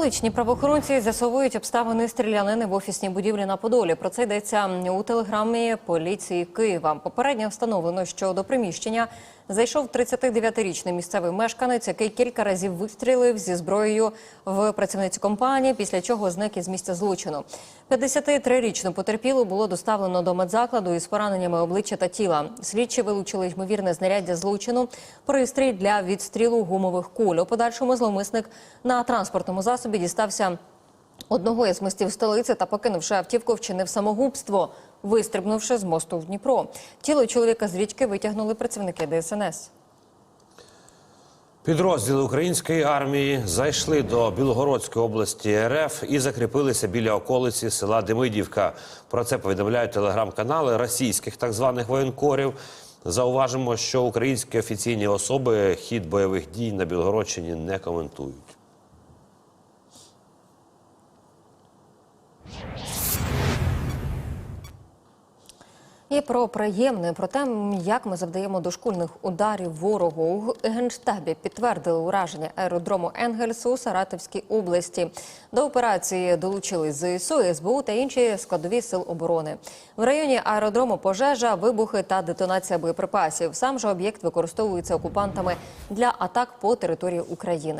Столичні правоохоронці з'ясовують обставини стрілянини в офісній будівлі на Подолі. Про це йдеться у телеграмі поліції Києва. Попередньо встановлено, що до приміщення зайшов 39-річний місцевий мешканець, який кілька разів вистрілив зі зброєю в працівницю компанії, після чого зник із місця злочину. 53-річну потерпілу було доставлено до медзакладу із пораненнями обличчя та тіла. Слідчі вилучили ймовірне знаряддя злочину, пристрій для відстрілу гумових куль. У подальшому зловмисник на транспортному засобі дістався одного із мостів столиці та покинувши автівку, вчинив самогубство, вистрибнувши з мосту в Дніпро. Тіло чоловіка з річки витягнули працівники ДСНС. Підрозділи української армії зайшли до Білогородської області РФ і закріпилися біля околиці села Демидівка. Про це повідомляють телеграм-канали російських так званих воєнкорів. Зауважимо, що українські офіційні особи хід бойових дій на Білгородщині не коментують. І про приємне, про те, як ми завдаємо дошкульних ударів ворогу у генштабі підтвердили ураження аеродрому Енгельс у Саратовській області. До операції долучились ЗСУ, СБУ та інші складові сил оборони. В районі аеродрому пожежа, вибухи та детонація боєприпасів. Сам же об'єкт використовується окупантами для атак по території України.